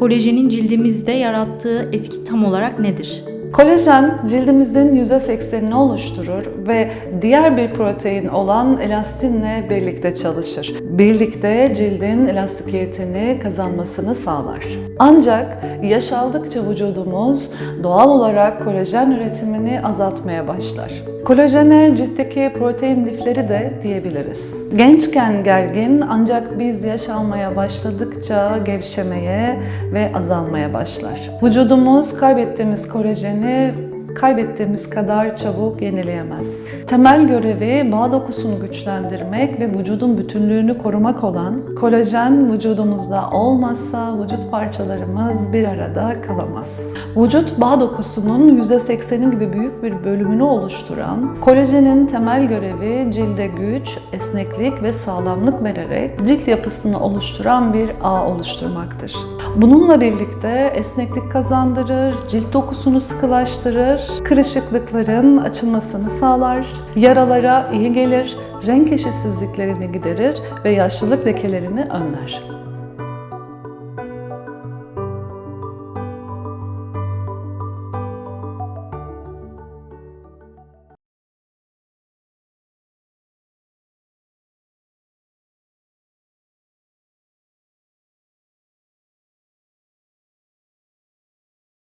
kolajenin cildimizde yarattığı etki tam olarak nedir? Kolajen cildimizin %80'ini oluşturur ve diğer bir protein olan elastinle birlikte çalışır. Birlikte cildin elastikiyetini kazanmasını sağlar. Ancak yaş aldıkça vücudumuz doğal olarak kolajen üretimini azaltmaya başlar. Kolajene ciltteki protein lifleri de diyebiliriz. Gençken gergin ancak biz yaş almaya başladıkça gevşemeye ve azalmaya başlar. Vücudumuz kaybettiğimiz kolajeni ね。Kaybettiğimiz kadar çabuk yenileyemez. Temel görevi bağ dokusunu güçlendirmek ve vücudun bütünlüğünü korumak olan kolajen vücudumuzda olmazsa vücut parçalarımız bir arada kalamaz. Vücut bağ dokusunun %80'i gibi büyük bir bölümünü oluşturan kolajenin temel görevi cilde güç, esneklik ve sağlamlık vererek cilt yapısını oluşturan bir ağ oluşturmaktır. Bununla birlikte esneklik kazandırır, cilt dokusunu sıkılaştırır, kırışıklıkların açılmasını sağlar, yaralara iyi gelir, renk eşitsizliklerini giderir ve yaşlılık lekelerini önler.